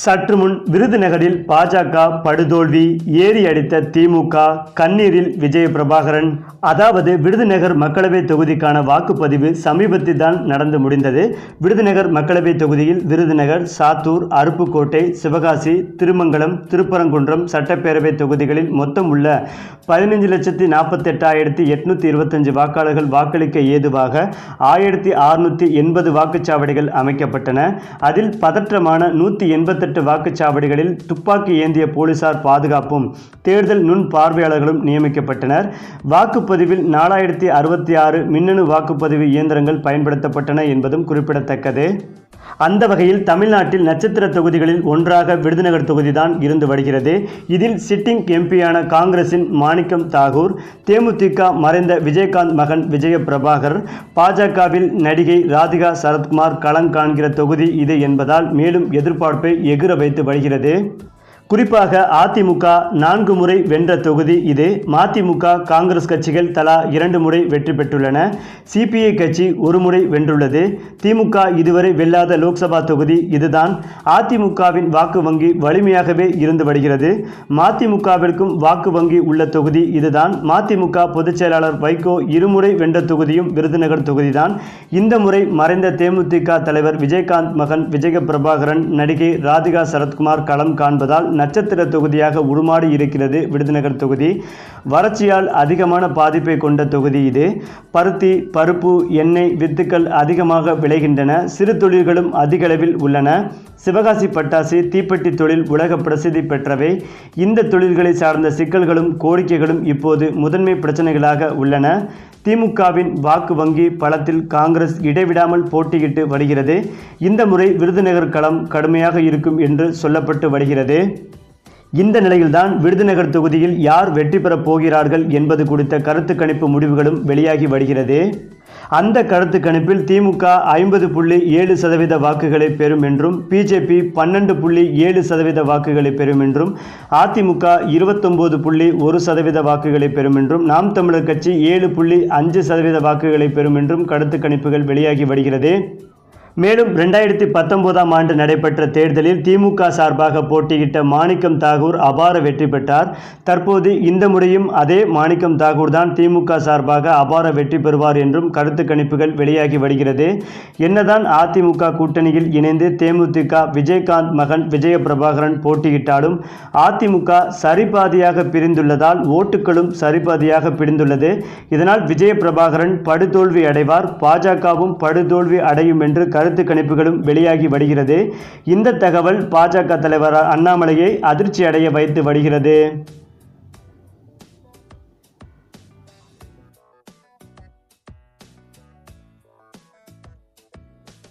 சற்று முன் விருதுநகரில் பாஜக படுதோல்வி ஏறி அடித்த திமுக கண்ணீரில் விஜய பிரபாகரன் அதாவது விருதுநகர் மக்களவை தொகுதிக்கான வாக்குப்பதிவு சமீபத்தில் தான் நடந்து முடிந்தது. விருதுநகர் மக்களவை தொகுதியில் விருதுநகர் சாத்தூர் அருப்புக்கோட்டை சிவகாசி திருமங்கலம் திருப்பரங்குன்றம் சட்டப்பேரவை தொகுதிகளில் மொத்தம் உள்ள பதினைஞ்சு லட்சத்தி நாற்பத்தெட்டாயிரத்தி எட்நூற்றி இருபத்தஞ்சு வாக்காளர்கள் வாக்களிக்க ஏதுவாக ஆயிரத்தி அறுநூற்றி எண்பது வாக்குச்சாவடிகள் அமைக்கப்பட்டன. அதில் பதற்றமான நூற்றி எண்பத்தெட்டு வாக்குச்சாவடிகளில் துப்பாக்கி ஏந்திய போலீசார் பாதுகாப்பும் தேர்தல் நுண் பார்வையாளர்களும் நியமிக்கப்பட்டனர். வாக்குப்பதிவில் நாலாயிரத்தி அறுபத்தி ஆறு மின்னணு வாக்குப்பதிவு இயந்திரங்கள் பயன்படுத்தப்பட்டன என்பதும் குறிப்பிடத்தக்கது. அந்த வகையில் தமிழ்நாட்டில் நட்சத்திர தொகுதிகளில் ஒன்றாக விருதுநகர் தொகுதிதான் இருந்து வருகிறது. இதில் சிட்டிங் எம்பியான காங்கிரசின் மாணிக்கம் தாகூர் தேமுதிக மறைந்த விஜயகாந்த் மகன் விஜய பிரபாகர் பாஜகவில் நடிகை ராதிகா சரத்குமார் களம் காண்கிற தொகுதி இது என்பதால் மேலும் எதிர்பார்ப்பை எகிர வைத்து வருகிறது. குறிப்பாக அதிமுக நான்கு முறை வென்ற தொகுதி இது. மதிமுக காங்கிரஸ் கட்சிகள் தலா இரண்டு முறை வெற்றி பெற்றுள்ளன. சிபிஐ கட்சி ஒரு முறை வென்றுள்ளது. திமுக இதுவரை வெல்லாத லோக்சபா தொகுதி இதுதான். அதிமுகவின் வாக்கு வங்கி வலிமையாகவே இருந்து வருகிறது. மதிமுகவிற்கும் வாக்கு வங்கி உள்ள தொகுதி இதுதான். மதிமுக பொதுச் செயலாளர் வைகோ இருமுறை வென்ற தொகுதியும் விருதுநகர் தொகுதிதான். இந்த முறை மறைந்த தேமுதிக தலைவர் விஜயகாந்த் மகன் விஜய பிரபாகரன் நடிகை ராதிகா சரத்குமார் களம் காண்பதால் நட்சத்திர தொகுதியாக உருமாறி இருக்கிறது விருதுநகர் தொகுதி. வறட்சியால் அதிகமான பாதிப்பை கொண்ட தொகுதி இது. பருத்தி பருப்பு எண்ணெய் வித்துக்கள் அதிகமாக விளைகின்றன. சிறு தொழில்களும் அதிகளவில் உள்ளன. சிவகாசி பட்டாசு தீப்பெட்டி தொழில் உலக பிரசித்தி பெற்றவை. இந்த தொழில்களை சார்ந்த சிக்கல்களும் கோரிக்கைகளும் இப்போது முதன்மை பிரச்சனைகளாக உள்ளன. திமுகவின் வாக்கு வங்கி பலத்தில் காங்கிரஸ் இடைவிடாமல் போட்டியிட்டு வருகிறது. இந்த முறை விருதுநகர் களம் கடுமையாக இருக்கும் என்று சொல்லப்பட்டு வருகிறது. இந்த நிலையில்தான் விருதுநகர் தொகுதியில் யார் வெற்றி பெறப் போகிறார்கள் என்பது குறித்த கருத்து கணிப்பு முடிவுகளும் வெளியாகி வருகிறது. அந்த கருத்து கணிப்பில் திமுக ஐம்பது புள்ளி ஏழு சதவீத வாக்குகளை பெறும் என்றும் பிஜேபி பன்னெண்டு புள்ளி ஏழு சதவீத வாக்குகளை பெறும் என்றும் அதிமுக இருபத்தொம்போது புள்ளி ஒரு சதவீத வாக்குகளை பெறும் என்றும் நாம் தமிழர் கட்சி ஏழு புள்ளி அஞ்சு சதவீத வாக்குகளை பெறும் என்றும் கருத்து கணிப்புகள் வெளியாகி வருகிறது. மேலும் ரெண்டாயிரத்தி பத்தொன்பதாம் ஆண்டு நடைபெற்ற தேர்தலில் திமுக சார்பாக போட்டியிட்ட மாணிக்கம் தாகூர் அபார வெற்றி பெற்றார். தற்போது இந்த முறையும் அதே மாணிக்கம் தாகூர் தான் திமுக சார்பாக அபார வெற்றி பெறுவார் என்றும் கருத்து கணிப்புகள் வெளியாகி வருகிறது. என்னதான் அதிமுக கூட்டணியில் இணைந்து தேமுதிக விஜயகாந்த் மகன் விஜய பிரபாகரன் போட்டியிட்டாலும் அதிமுக சரிபாதியாக பிரிந்துள்ளதால் ஓட்டுகளும் சரிபாதியாக பிரிந்துள்ளது. இதனால் விஜய பிரபாகரன் படுதோல்வி அடைவார். பாஜகவும் படுதோல்வி அடையும் என்று கருத்து கணிப்புகளும் வெளியாகி வருகிறது. இந்த தகவல் பாஜக தலைவர் அண்ணாமலையை அதிர்ச்சி அடைய வைத்து வருகிறது.